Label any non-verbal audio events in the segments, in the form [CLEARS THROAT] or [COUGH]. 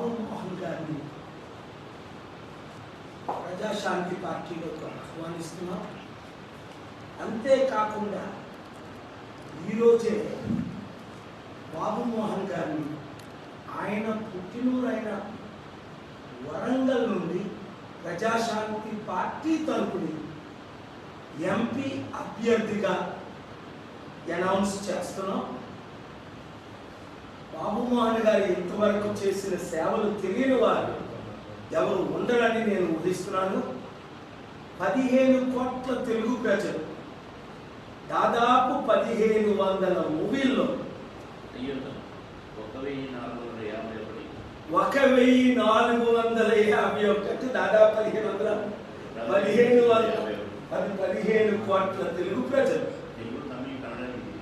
బాబు మోహన్ గారిని. ప్రజాశాంతి పార్టీలోకి ఆహ్వానిస్తున్నాం. అంతేకాకుండా ఈరోజే బాబు మోహన్ గారిని ఆయన పుట్టినూరైన వరంగల్ నుండి ప్రజాశాంతి పార్టీ తరపుని ఎంపీ అభ్యర్థిగా అనౌన్స్ చేస్తున్నాం. బాబు మోహన్ గారు ఇంతవరకు చేసిన సేవలు తెలియని వారు ఎవరు ఉండరని నేను ఊహిస్తున్నాను. పదిహేను కోట్ల తెలుగు ప్రజలు దాదాపు పదిహేను వందల మూవీల్లో అయ్యో ఒక వెయ్యి నాలుగు వందల యాభై ఒకటి. ఒక వెయ్యి నాలుగు వందల యాభై ఒకటి దాదాపు పదిహేను వందల పదిహేను వందల పది పదిహేను కోట్ల తెలుగు ప్రజలు తెలుగు తమిళ కన్నడ హిందీ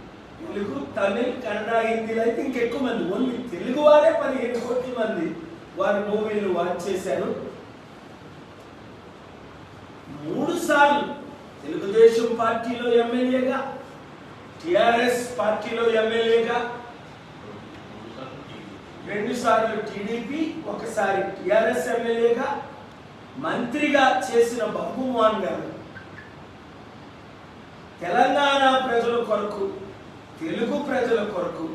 తెలుగు తమిళ్ కన్నడ హిందీలో అయితే ఇంకెక్కువ మంది ఓన్లీ తెలుగు వారే పదిహేను కోట్ల మంది వారి మూవీలు వాచ్ చేశారు. మూడు సార్లు తెలుగుదేశం పార్టీలో ఎమ్మెల్యేగా టిఆర్ఎస్ పార్టీలో ఎమ్మెల్యేగా రెండు సార్లు టీడీపీ ఒకసారి టిఆర్ఎస్ ఎమ్మెల్యేగా మంత్రిగా చేసిన బాబు గారు. తెలంగాణ ప్రజల కొరకు తెలుగు ప్రజల కొరకు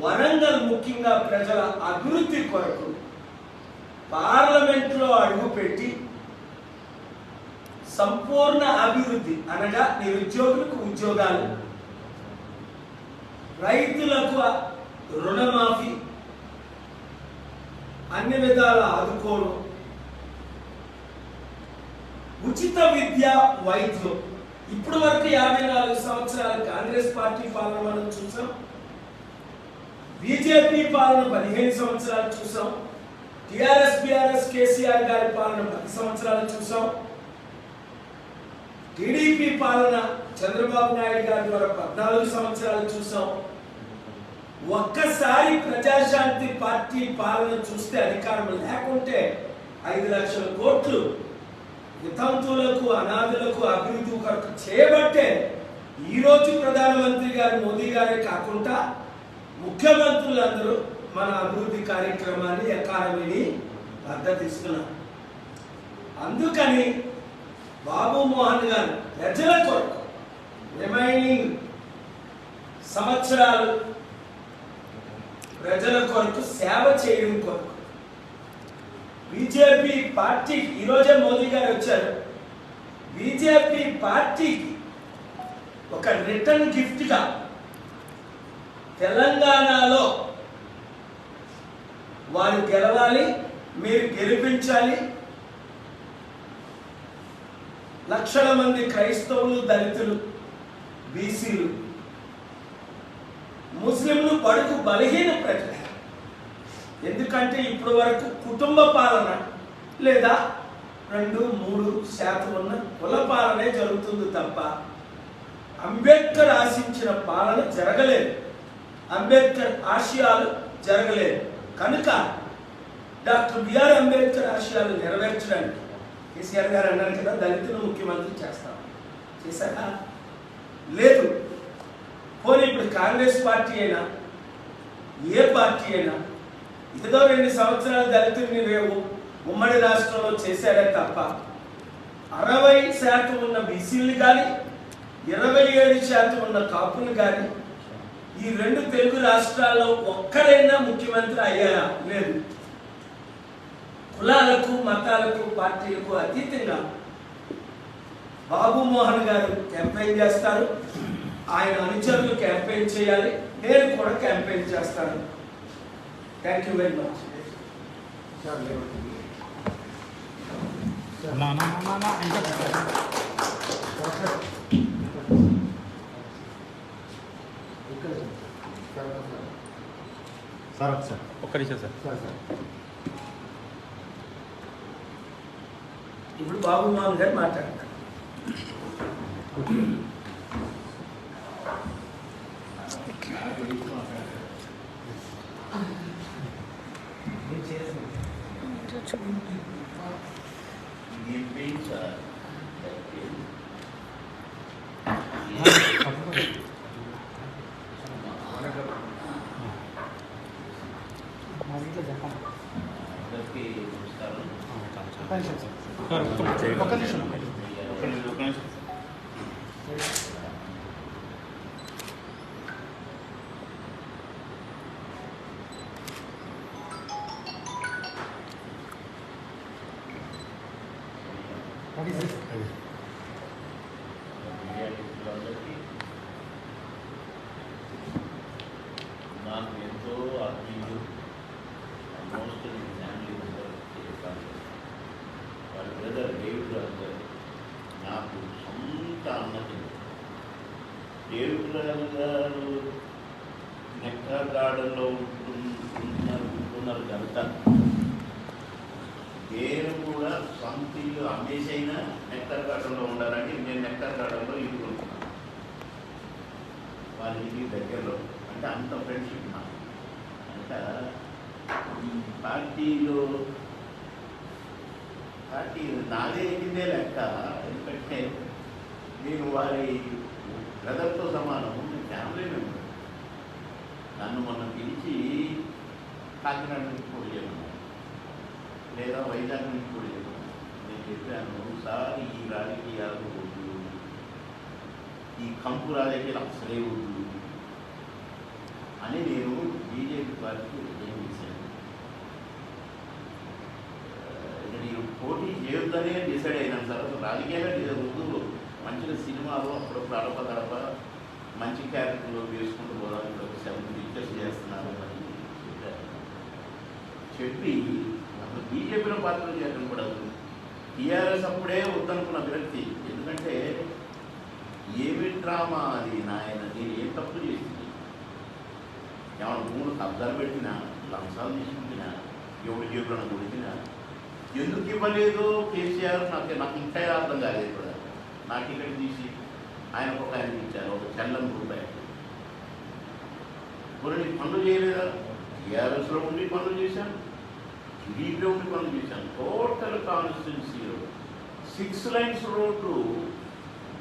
వరంగల్ ముఖ్యంగా ప్రజల అభివృద్ధి కొరకు పార్లమెంట్లో అడుగుపెట్టి సంపూర్ణ అభివృద్ధి అనగా నిరుద్యోగులకు ఉద్యోగాలు రైతులకు రుణమాఫీ అన్ని విధాల ఆదుకోవడం ఉచిత విద్య వైద్యం ఇప్పుడు వరకు యాభై నాలుగు సంవత్సరాల కాంగ్రెస్ పార్టీ పాలన మనం చూసాం. బీజేపీ పాలన పదిహేను సంవత్సరాలు చూసాం. టిఆర్ఎస్ బిఆర్ఎస్ కేసీఆర్ గారి పాలన పది సంవత్సరాలు చూసాం. టీడీపీ పాలన చంద్రబాబు నాయుడు గారి ద్వారా పద్నాలుగు సంవత్సరాలు చూసాం. ఒక్కసారి ప్రజాశాంతి పార్టీ పాలన చూస్తే అధికారం లేకుంటే ఐదు లక్షల కోట్లు వితంతువులకు అనాథులకు అభివృద్ధి కొరకు చేయబట్టే ఈరోజు ప్రధానమంత్రి గారు మోదీ గారే కాకుండా ముఖ్యమంత్రులందరూ మన అభివృద్ధి కార్యక్రమాన్ని ఎకానమీని మద్దతిస్తున్నారు అందుకని బాబు మోహన్ గారు ప్రజల కొరకు రిమైనింగ్ సంవత్సరాలు ప్రజల కొరకు సేవ చేయడం కొరకు బీజేపీ పార్టీకి ఈరోజే మోదీ గారు వచ్చారు. బీజేపీ పార్టీకి ఒక రిటర్న్ గిఫ్ట్గా తెలంగాణలో వారు గెలవాలి మీరు గెలిపించాలి. లక్షల మంది క్రైస్తవులు దళితులు బీసీలు ముస్లింలు పడుకు బలహీన ప్రజలు. ఎందుకంటే ఇప్పటి వరకు కుటుంబ పాలన లేదా రెండు మూడు శాతం ఉన్న కుల పాలనే జరుగుతుంది తప్ప అంబేద్కర్ ఆశించిన పాలన జరగలేదు. అంబేద్కర్ ఆశయాలు జరగలేదు. కనుక డాక్టర్ బిఆర్ అంబేద్కర్ ఆశయాలు నెరవేర్చడానికి కేసీఆర్ గారు అన్నారు కదా దళితులు ముఖ్యమంత్రి చేస్తాం. చేశారా? లేదు. పోనీ ఇప్పుడు కాంగ్రెస్ పార్టీ అయినా ఏ పార్టీ అయినా ఇదిగో రెండు సంవత్సరాలు దళితుల్ని రేవు ఉమ్మడి రాష్ట్రంలో చేశారే తప్ప అరవై శాతం ఉన్న బీసీలు కానీ ఇరవై ఏడు శాతం ఉన్న కాపులు కానీ ఈ రెండు తెలుగు రాష్ట్రాల్లో ఒక్కరైనా ముఖ్యమంత్రి అయ్యారా? లేదు. కులాలకు మతాలకు పార్టీలకు అతీతంగా బాబు మోహన్ గారు క్యాంపెయిన్ చేస్తారు. ఆయన అనుచరులు క్యాంపెయిన్ చేయాలి. నేను కూడా క్యాంపెయిన్ చేస్తాను. థ్యాంక్ యూ వెరీ మచ్ నా నా నా నా ఇంకా సార్ ఒకసారి ఒక్క నిమిషం సార్ ఇప్పుడు బాబు మోహన్ గారు మాట్లాడతారు Defensa. మా ఇంట్లో చెప్పండి అందరికీ నమస్కారం ఒక్క నిమిషం సార్ ఒక్క- ఒక్క నిమిషం మీడియా మిత్రులందరికీ నాకు ఎంతో ఆత్మీయులు ఆల్మోస్ట్ ఫ్యామిలీ మెంబర్ చెప్పాలి వారి బ్రదర్ డేవిడ్ రాజు గారు నాకు సొంత అన్నది డేవిడ్ రాజు గారు నెక్కా గార్డెన్లో ఉంటున్నారు ఉంటున్నారు కనుక నేను కూడా సొంత ఇల్లు అమ్మేసైనా నెక్టర్ గార్డెన్లో ఉండాలని నేను నెక్టర్ గార్డెన్లో ఇల్లు కొనుక్కున్నాను వాళ్ళ ఇంటికి దగ్గరలో అంటే అంత ఫ్రెండ్షిప్ నాకు అంటే ఈ పార్టీలో పార్టీ నాదే ఇంటిదే లెక్క? ఎందుకంటే నేను వారి బ్రదర్తో సమానం ఫ్యామిలీ మెంబర్. నన్ను మొన్న పిలిచి కాకినాడ నుంచి కూడా లేదా వైజాగ్ నుంచి కూడా చెప్పాను ఒకసారి ఈ రాజకీయాలు వద్దు. ఈ కంపు రాజకీయాలు అసలే వద్దు. అని నేను బీజేపీ పార్టీకి ఏం చేశాను. నేను పోటీ చేయొద్దనే డిసైడ్ అయినాను సార్. అసలు రాజకీయాలు డిసైడ్ వద్దు. మంచిగా సినిమాలు అప్పుడప్పుడు అడప గడప మంచి క్యారెక్టర్లో వేసుకుంటూ పోదాం ఒక సెవెన్ పిక్చర్స్ చేస్తున్నారు అని చెప్పారు చెప్పి అసలు బీజేపీలో పాత్ర చేయడం కూడా టీఆర్ఎస్ అప్పుడే వద్దనుకున్న విరక్తి ఎందుకంటే ఏమి డ్రామా అది నాయన? నేను ఏం తప్పు చేసింది? ఏమైనా భూములు కబ్జాలు పెట్టినా లంచాలు తీసుకుంటున్నా ఎవరి జేబులను కొడిచినా ఎందుకు ఇవ్వలేదు కేసీఆర్? నాకు నాకు ఇంకా అర్థం కాలేదు ఇప్పుడు నాకు ఇక్కడ తీసి ఆయన ఒక ఆయన ఇచ్చారు ఒక చెల్లం రూపాయి. కొన్ని పనులు చేయలేదా? టీఆర్ఎస్లో ఉండి పనులు చేశాను టీడీపీలో ఉండి చేశాను టోటల్ కాన్స్టిట్యున్సీలో six lines road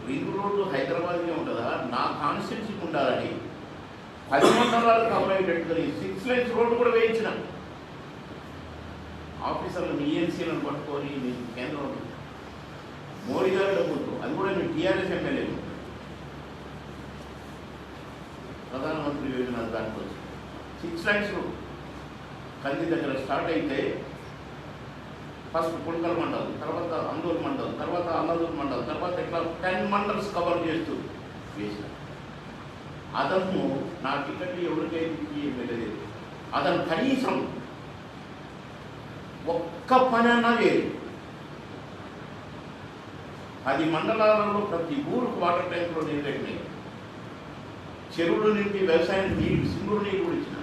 ring road హైదరాబాద్లో ఉంటుందా? నా కాన్స్టిట్యున్సీకి ఉండాలని. పది మండలాలు కంప్లైంట్ అయ్యేటట్టుగా సిక్స్ లైన్స్ రోడ్డు కూడా వేయించిన. ఆఫీసర్లు మీ ఈఎన్సీలను పట్టుకొని మీ కేంద్రం మోడీ గారు డబ్బుతో అది కూడా మీ టీఆర్ఎస్ ఎమ్మెల్యే ప్రధానమంత్రి యోజన దాంట్లో సిక్స్ లైన్స్ రోడ్డు కంది దగ్గర స్టార్ట్ అయితే ఫస్ట్ పుణకల్ మండల్ తర్వాత అందూరు మండల్ తర్వాత అన్నదూరు మండల్ తర్వాత ఇట్లా టెన్ మండల్స్ కవర్ చేస్తూ వేసిన అతను నా టికెట్ ఎవరికైతే వెళ్ళలేదు. అతను కనీసం ఒక్క పని అన్నా లేదు. పది మండలాలలో ప్రతి ఊరుకు వాటర్ ట్యాంకులో నీళ్ళు పెట్టినాయి. చెరువులు నింపి వ్యవసాయం నీళ్ళు సింగురు నీళ్ళు కూడా ఇచ్చిన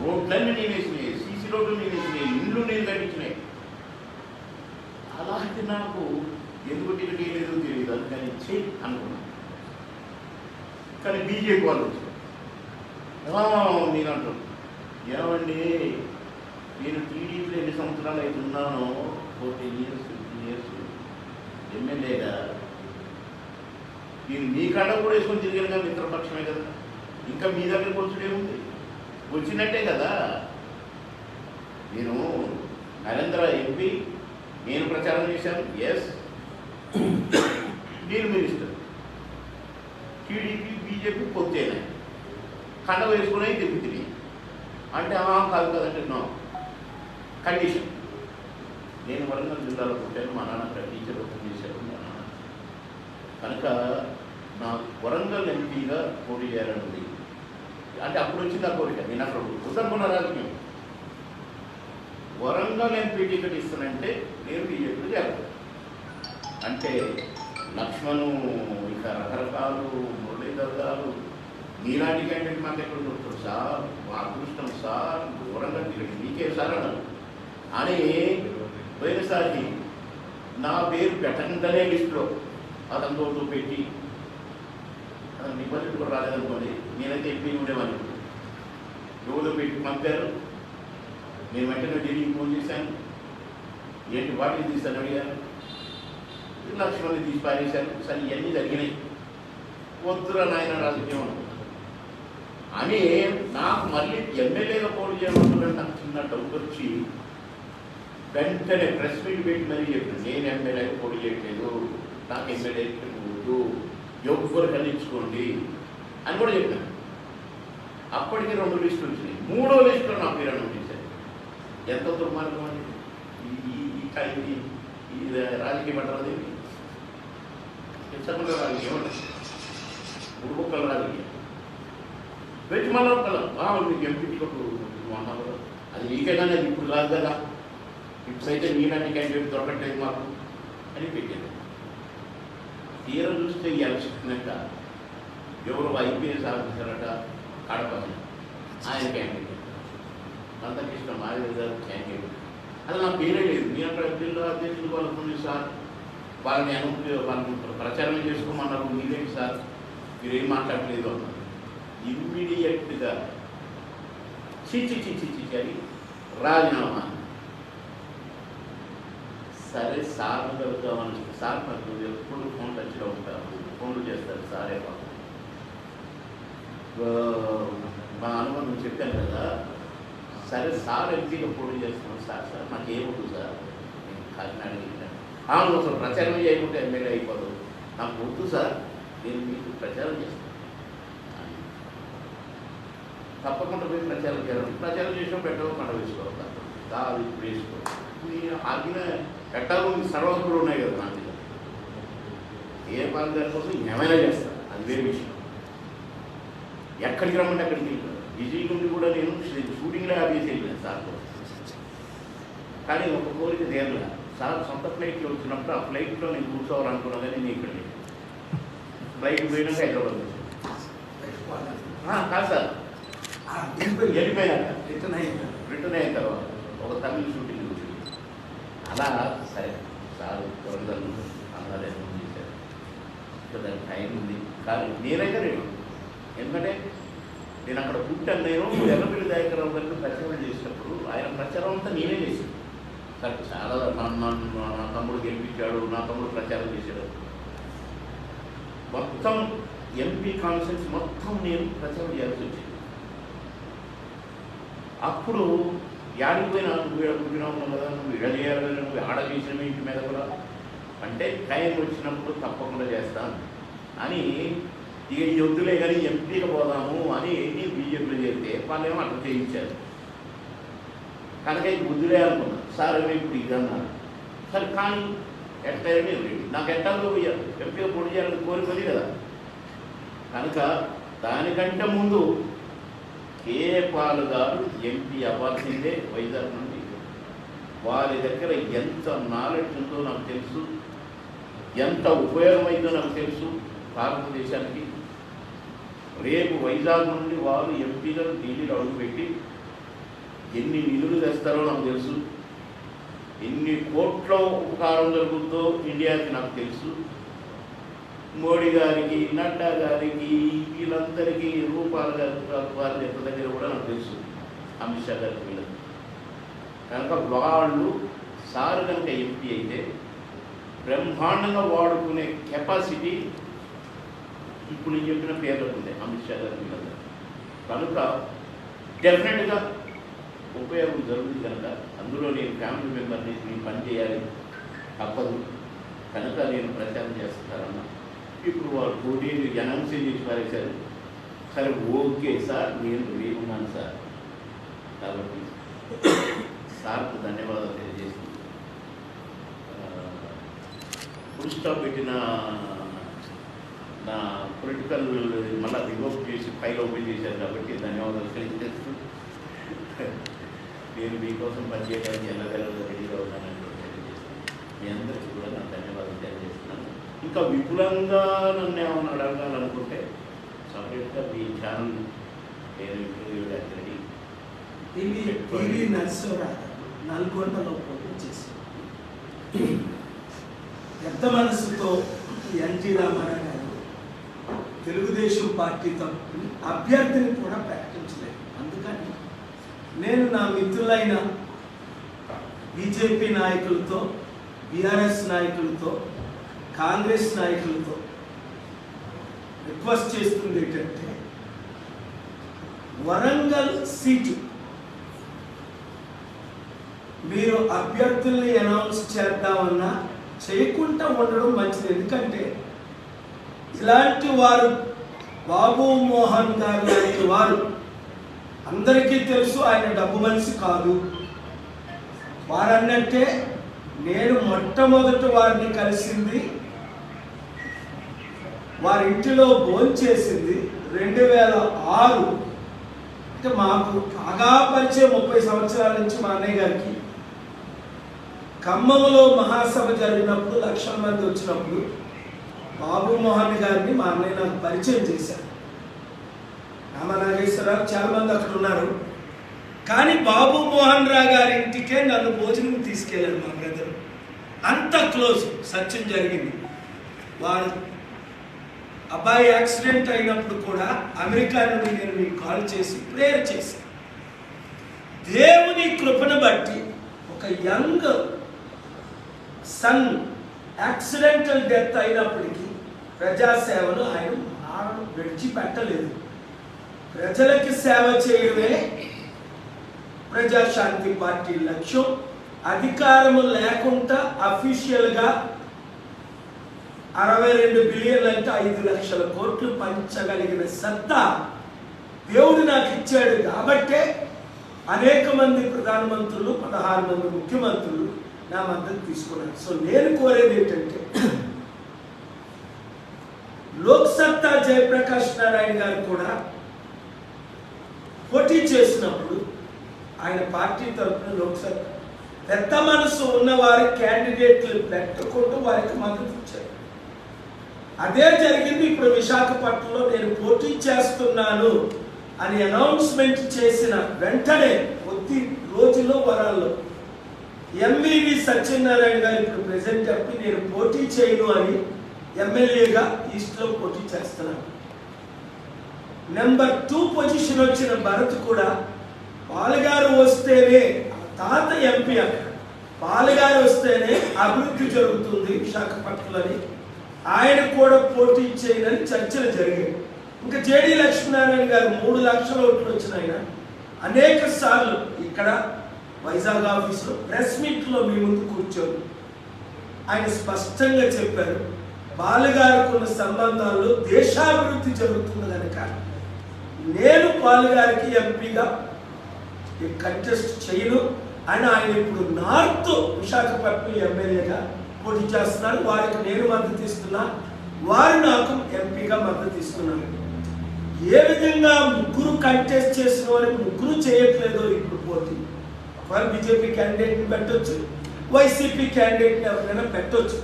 రోడ్లన్నీ నేను వేసినాయి సీసీ రోడ్లు నేను వేసినాయి ఇండ్లు నేను కట్టించినాయి. అలాంటి నాకు ఎందుకు టికెట్ వేయలేదో తెలియదు అందుకని చెయ్యి అనుకున్నాను కానీ బీజేపీ వాళ్ళు వచ్చారు "ఆ, నేను అంటాను ఏమండి నేను టీడీపీలో ఎన్ని సంవత్సరాలు అయితే ఉన్నానో ఫోర్టీన్ ఇయర్స్ ఫిఫ్టీన్ ఇయర్స్ ఎమ్మెల్యేగా నేను మీ కాడ కూడా వేసుకొని తిరిగానుగా మిత్రపక్షమే కదా. ఇంకా మీ దగ్గరికి ఏముంది? వచ్చినట్టే కదా. నేను నరేంద్ర ఎంపీ నేను ప్రచారం చేశాను. ఎస్ నేను మినిస్టర్. TDP BJP పొత్తేనే. కండ వేసుకునే తిరుగుతుంది అంటే ఆ కాదు కదంటే నో కండిషన్ నేను వరంగల్ జిల్లాలో పుట్టాను. మా నాన్న అక్కడ టీచర్ ఓపెన్ చేశారు మా నాన్న. కనుక నా వరంగల్ ఎంపీగా పోటీ చేయాలని ఉంది అంటే అప్పుడు వచ్చింది ఆ కోరిక. నేను అక్కడ ఉత్తర్మన్న రాజకీయం వరంగల్ ఎంపీ టికెట్ ఇస్తానంటే నేను బీజేపీలో చేరాలి అంటే లక్ష్మణు ఇక రకరకాలు మురళీధర్ గారు మీలాంటి క్యాండిడేట్ మాకు ఎక్కడ దొరుకుతారు? సార్ మా అదృష్టం సార్ వరంగల్ టికెట్ మీకే సార్ అన్నారు అని పోయినసారి నా పేరు పెట్టకుండానే లిస్టులో. అతనితో పెట్టి. అతను డిపాజిట్ కూడా రాలేదనుకోండి. నేనైతే ఎంపీ ఉండేవాడిని ఎవరో పెట్టి పంపారు. నేను వెంటనే ఢిల్లీకి ఫోన్ చేశాను. ఏంటి వాటిని తీస్తాను అడిగాను లక్ష్మణ్ని తీసి పారేశారు. సరే ఇవన్నీ జరిగినాయి. వద్దురా నాయన రాజకీయం అని. నాకు మళ్ళీ ఎమ్మెల్యేగా పోటీ చేయమంటున్నాడు. నాకు చిన్న డౌట్ వచ్చి వెంటనే ప్రెస్ మీట్ పెట్టి మరీ చెప్పాను. నేను ఎమ్మెల్యేగా పోటీ చేయట్లేదు. నాకు ఎమ్మెల్యే వద్దు ఎవ్వరు కలిగించుకోండి అని కూడా చెప్పాను. అప్పటికి రెండు లిస్టులు వచ్చినాయి. మూడో లిస్టులో నా పేరు అనౌన్స్ చేశారు. ఎంత దుర్మార్గం అండి? ఈ- ఈ- ఈ కా- ఇది ఇది రాజకీయం అంటారు అది ఇచ్చకుండా రాజకీయం అంటారు ఉడుకుక్కల రాజకీయం. పెట్టి మళ్ళీ ఒకళ్ళ మీకు ఎంపీ అన్నారు కదా. అది నీకే కానీ అది ఇప్పుడు కాదు. కదా ఇప్పుడైతే నీలాంటి క్యాండిడేట్ దొరకట్లేదు మాకు అని పెట్టారు. తీరం చూస్తే ఎలక్షన్ ఎవరు ఐపీఎస్ ఆఫీసర్ అట కడప ఆయన క్యాండిడేట్ అంతకృష్ణ మాధవి గారు క్యాండిడేట్ అది నా పేరే లేదు. నేను అక్కడ జిల్లా అధ్యక్షులు వాళ్ళకు సార్. వాళ్ళని అను వాళ్ళని ప్రచారం చేసుకోమన్నారు. మీరేంటి సార్? మీరేం మాట్లాడలేదు అన్నారు. ఇమ్మీడియట్గా చిచి చిచి చిచి అని రాజీనామా. సరే సార్ కలుద్దామని సార్ నాకు ఎప్పుడు ఫోన్ టచ్లో ఉంటారు. ఫోన్లు చేస్తారు సారే పాపం ఆ, మా అనుభవం చెప్పాను కదా సరే సార్ ఎంపీగా పోటీ చేస్తున్నాం సార్ సార్ నాకు ఏముంది సార్? నేను కాకినాడ వెళ్ళాను. అవును అసలు ప్రచారం చేయకుంటే ఎమ్మెల్యే అయిపోదు. నాకు వద్దు సార్ నేను మీకు ప్రచారం చేస్తాను. తప్పకుండా మీరు ప్రచారం చేయాలి. ప్రచారం చేసినా పెట్టడం పంట వేసుకోవాలి కాదు ఇప్పుడు వేసుకో నేను ఆగిన పెట్టాలు సర్వకులు ఉన్నాయి కదా నా దగ్గర ఏ పాలు గారి కోసం ఏమైనా చేస్తాను. అది వేరే విషయం. ఎక్కడికి రమ్మంటే అక్కడికి వెళ్ళాను విజయ్ నుండి కూడా నేను షూటింగ్లో ఆపేసి వెళ్ళాను సార్తో కానీ ఒక కోరిక తీరలే. సార్ సొంత ఫ్లైట్లో వచ్చినప్పుడు ఆ ఫ్లైట్లో నేను కూర్చోవాలనుకున్నా కానీ నేను ఇక్కడ లేను. ఫ్లైట్ పోయినాక హైదరాబాద్ కాదు సార్. వెళ్ళిపోయాక రిటర్న్ అయిన తర్వాత. ఒక తమిళ షూటింగ్ వచ్చింది అలా సరే సార్ వరదలు అన్నారు చేశారు. ఇంకా దానికి టైం ఉంది. కానీ నేనైతే నేను ఎందుకంటే నేను అక్కడ పుట్టాను నేను ఎర్రపల్లి దయాకరావు గారికి ప్రచారం చేసినప్పుడు ఆయన ప్రచారం అంతా నేనే చేశాను. సార్ చాలా నా నా- తమ్ముడు గెలిపించాడు నా తమ్ముడు ప్రచారం చేశాడు. మొత్తం ఎంపీ కాన్ఫరెన్స్ మొత్తం నేను ప్రచారం చేయాల్సి వచ్చింది. అప్పుడు యాడికి పోయినా నువ్వు పుట్టినావు కదా నువ్వు ఇడ చేయాలి నువ్వు ఆడ చేసిన ఇంటి మీద కూడా. అంటే టైం వచ్చినప్పుడు తప్పకుండా చేస్తాను. అని ఇక ఈ వద్దులే కానీ ఎంపీకి పోదాము అని బీజేపీలో చేరితే వాళ్ళేమో అట్లా చేయించారు. కనుక ఇది వద్దులే అనుకున్నాను సార్ ఇప్పుడు ఇది సరే కానీ ఎట్టని నాకు ఎట్టాలో ఎంపీగా పొడి చేయాలని కోరుకుంది కదా. కనుక దానికంటే ముందు కేపాల్ గారు ఎంపీ అవ్వాల్సిందే వైజాగ్ నుండి. వారి దగ్గర ఎంత నాలెడ్జ్ ఉందో నాకు తెలుసు. ఎంత ఉపయోగమైందో నాకు తెలుసు. భారతదేశానికి రేపు వైజాగ్ నుండి వారు ఎంపీగా ఢిల్లీలో అడుగుపెట్టి ఎన్ని నిధులు తెస్తారో నాకు తెలుసు. ఎన్ని కోట్ల ఉపకారం జరుగుతుందో ఇండియాకి నాకు తెలుసు. మోడీ గారికి నడ్డా గారికి వీళ్ళందరికీ రూపాయలు గారి వారి యొక్క దగ్గర కూడా నాకు తెలుసు. అమిత్ షా గారికి వీళ్ళకి. కనుక వాళ్ళు సారు కనుక ఎంపీ అయితే బ్రహ్మాండంగా వాడుకునే కెపాసిటీ ఇప్పుడు నేను చెప్పిన పేర్లకు ఉంది అమిత్ షా గారి వీళ్ళందరూ. కనుక డెఫినెట్గా ఉపయోగం జరుగుతుంది కనుక అందులో నేను ఫ్యామిలీ మెంబర్ని నేను పని చేయాలి తప్పదు. కనుక నేను ప్రచారం చేస్తానన్నా ఇప్పుడు వాళ్ళు పోటీని అనౌన్సింగ్ చేసి పారేశారు. సరే ఓకే సార్ నేను లేకున్నాను సార్. కాబట్టి సార్కు ధన్యవాదాలు తెలియజేసి ఫుల్ స్టాప్ పెట్టిన నా పొలిటికల్ మళ్ళీ రివోక్ చేసి ఫైల్ ఓపెన్ చేశారు కాబట్టి ధన్యవాదాలు తెలియజేస్తూ నేను మీకోసం పనిచేయడానికి ఎల్లవేళలో రెడీగా ఉన్నానని కూడా తెలియజేస్తున్నాను మీ అందరికీ కూడా నా ధన్యవాదాలు తెలియజేస్తున్నాను. ఇంకా విపులంగా నన్ను ఏమైనా అడగాలనుకుంటే సపరేట్గా మీ ఛానల్ నేను ఇంటర్వ్యూ రెడీ టీవీ నల్గొండలో పోటీ [CLEARS THROAT] పెద్ద మనసుతో ఎన్టీ రామారావు తెలుగుదేశం తెలుగుదేశం పార్టీతో అభ్యర్థిని కూడా ప్రకటించలేదు. అందుకని నేను నా మిత్రులైన బీజేపీ నాయకులతో బీఆర్ఎస్ నాయకులతో కాంగ్రెస్ నాయకులతో రిక్వెస్ట్ చేస్తుంది ఏంటంటే వరంగల్ సీటు మీరు అభ్యర్థుల్ని అనౌన్స్ చేద్దామన్నా చేయకుండా ఉండడం మంచిది. ఎందుకంటే ఇలాంటి వారు బాబు మోహన్ గారు లాంటి వారు అందరికీ తెలుసు ఆయన డబ్బు మనిషి కాదు. వారన్నట్టే నేను మొట్టమొదటి వారిని కలిసింది వారి ఇంటిలో భోంచేసింది రెండు వేల ఆరు. అంటే మాకు బాగా పరిచయం ముప్పై సంవత్సరాల నుంచి మా అన్నయ్య గారికి. ఖమ్మంలో మహాసభ జరిగినప్పుడు లక్షల మంది వచ్చినప్పుడు బాబు మోహన్ గారిని మా అన్నయ్య నాకు పరిచయం చేశారు. రామ నాగేశ్వరరావు చాలా మంది అక్కడ ఉన్నారు. కానీ బాబు మోహన్ రావు గారి ఇంటికే నన్ను భోజనం తీసుకెళ్ళాడు మా బ్రదర్ అంత క్లోజ్ సత్యం జరిగింది. వాడు అబ్బాయి యాక్సిడెంట్ అయినప్పుడు కూడా అమెరికా నుండి నేను మీకు కాల్ చేసి ప్రేయర్ చేశాను. దేవుని కృపను బట్టి ఒక యంగ్ సన్ యాక్సిడెంటల్ డెత్ అయినప్పటికీ ప్రజాసేవను ఆయన మానడం విడిచిపెట్టలేదు. ప్రజలకి సేవ చేయడమే ప్రజాశాంతి పార్టీ లక్ష్యం. అధికారము లేకుండా అఫీషియల్గా అరవై రెండు బిలియన్లు అంటే ఐదు లక్షల కోట్లు పంచగలిగిన సత్తా దేవుడు నాకు ఇచ్చాడు కాబట్టే అనేక మంది ప్రధానమంత్రులు పదహారు మంది ముఖ్యమంత్రులు నా మద్దతు తీసుకున్నారు. సో నేను కోరేది ఏంటంటే లోక్సత్తా జయప్రకాష్ నారాయణ గారు కూడా పోటీ చేసినప్పుడు ఆయన పార్టీ తరఫున లోక్సత్తా పెద్ద మనసు ఉన్న వారి క్యాండిడేట్లు పెట్టకుండా వారికి మద్దతు ఇచ్చారు. అదే జరిగింది ఇప్పుడు విశాఖపట్నంలో నేను పోటీ చేస్తున్నాను అని అనౌన్స్మెంట్ చేసిన వెంటనే కొద్ది రోజుల్లో వరాల్లో ఎంవివి సత్యనారాయణ గారు ఇప్పుడు ప్రెసెంట్ చెప్పి నేను పోటీ చేయను అని ఎమ్మెల్యేగా ఈస్ట్లో పోటీ చేస్తున్నాడు నెంబర్ టూ పొజిషన్ వచ్చిన భరత్ కూడా పాలుగారు వస్తేనే తాత ఎంపీ అక్కడ. పాలుగారు వస్తేనే అభివృద్ధి జరుగుతుంది విశాఖపట్నంలోని. ఆయన కూడా పోటీ చేయనని చర్చలు జరిగాయి. ఇంకా జేడీ లక్ష్మీనారాయణ గారు మూడు లక్షల ఓట్లు వచ్చిన ఆయన. అనేక సార్లు ఇక్కడ వైజాగ్ ఆఫీసులో ప్రెస్ మీట్లో మీ ముందు కూర్చొని ఆయన స్పష్టంగా చెప్పారు. బాలుగారికి ఉన్న సంబంధాల్లో దేశాభివృద్ధి జరుగుతుంది కనుక నేను బాలుగారికి ఎంపీగా కంటెస్ట్ చేయను. అని ఆయన ఇప్పుడు నార్త్ విశాఖపట్నం ఎమ్మెల్యేగా పోటీ చేస్తున్నారు. వారికి నేను మద్దతు ఇస్తున్నా. వారు నాకు ఎంపీగా మద్దతు ఇస్తున్నారు. ఏ విధంగా ముగ్గురు కంటెస్ట్ చేసిన వారికి ముగ్గురు చేయట్లేదో ఇప్పుడు పోటీ. ఒకవేళ బీజేపీ క్యాండిడేట్ని పెట్టొచ్చు వైసీపీ క్యాండిడేట్ని ఎవరైనా పెట్టొచ్చు.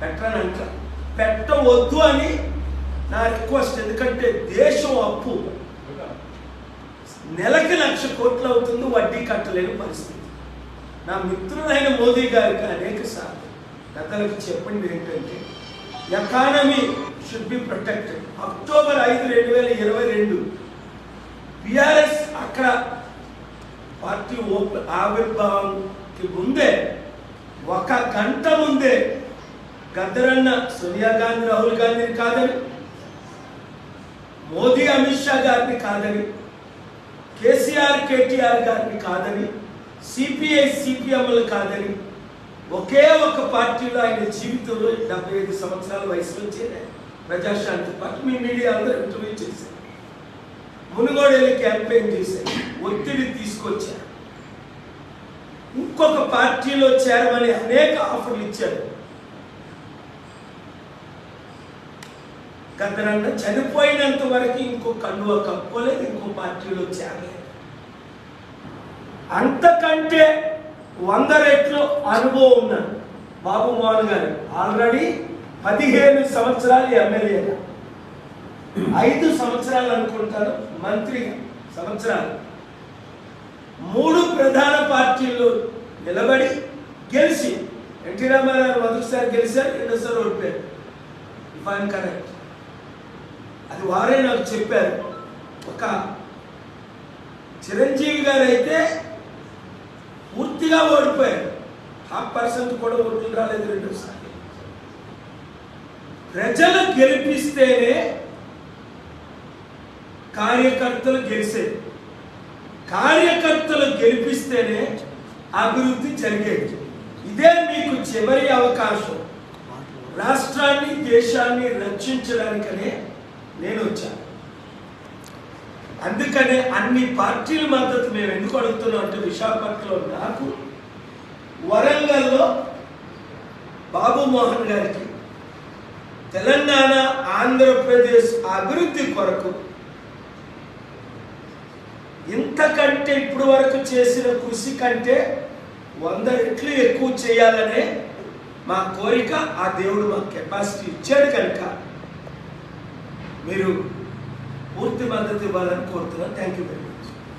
పెట్టరని పెట్టవద్దు అని నా రిక్వెస్ట్ ఎందుకంటే దేశం అప్పు. నెలకి లక్ష కోట్లు అవుతుంది వడ్డీ కట్టలేని పరిస్థితి. నా మిత్రులైన మోదీ గారికి అనేక సార్లు పెద్దలకు చెప్పింది ఏంటంటే economy should be protected October ఐదు రెండు వేల ఇరవై రెండు బీఆర్ఎస్ అక్కడ పార్టీ ఓపెన్ ఆవిర్భావంకి ముందే ఒక గంట ముందే గద్దరన్న సోనియా గాంధీ రాహుల్ గాంధీని కాదని మోదీ అమిత్ షా గారిని కాదని కేసీఆర్ కేటీఆర్ గారిని కాదని సిపిఐ సిపిఎంలు కాదని ఒకే ఒక పార్టీలో ఆయన జీవితంలో డెబ్బై ఐదు సంవత్సరాల వయసులో చేరారు. ప్రజాశాంతి పార్టీ. మీ మీడియా అందరూ ఇంటర్వ్యూ చేశారు. మునుగోడెళ్ళి క్యాంపెయిన్ చేశారు. ఒత్తిడి తీసుకొచ్చారు. ఇంకొక పార్టీలో చేరమని అనేక ఆఫర్లు ఇచ్చారు. గతనన్న చనిపోయినంత వరకు ఇంకో కండువ కప్పుకోలేదు ఇంకో పార్టీలో చేరలేదు. అంతకంటే వంద రెట్లు అనుభవం ఉన్నాడు బాబు మోహన్ గారు ఆల్రెడీ పదిహేను సంవత్సరాలు ఎమ్మెల్యేగా ఐదు సంవత్సరాలు అనుకుంటారు మంత్రిగా సంవత్సరాలు. మూడు ప్రధాన పార్టీలు నిలబడి గెలిచి ఎన్టీ రామారావు మొదటిసారి గెలిచారు రెండోసారి ఓడిపోయారు. If I'm correct. అది వారే నాకు చెప్పారు. ఒక చిరంజీవి గారు అయితే పూర్తిగా ఓడిపోయారు. హాఫ్ పర్సెంట్ కూడా ఓట్లు రాలేదు రెండోసారి. ప్రజలు గెలిపిస్తేనే కార్యకర్తలు గెలిచేది. కార్యకర్తలు గెలిపిస్తేనే అభివృద్ధి జరిగేది. ఇదే మీకు చివరి అవకాశం. రాష్ట్రాన్ని దేశాన్ని రక్షించడానికనే నేను వచ్చాను అందుకనే అన్ని పార్టీల మద్దతు మేము ఎందుకు అడుగుతున్నాం అంటే విశాఖపట్నంలో నాకు వరంగల్లో బాబు మోహన్ గారికి తెలంగాణ ఆంధ్రప్రదేశ్ అభివృద్ధి కొరకు ఇంతకంటే ఇప్పుడు వరకు చేసిన కృషి కంటే వంద రెట్లు ఎక్కువ చేయాలనే మా కోరిక ఆ దేవుడు మా కెపాసిటీ ఇచ్చాడు కనుక మీరు పూర్తి మద్దతు ఇవ్వాలని కోరుతున్నాను. Thank you very much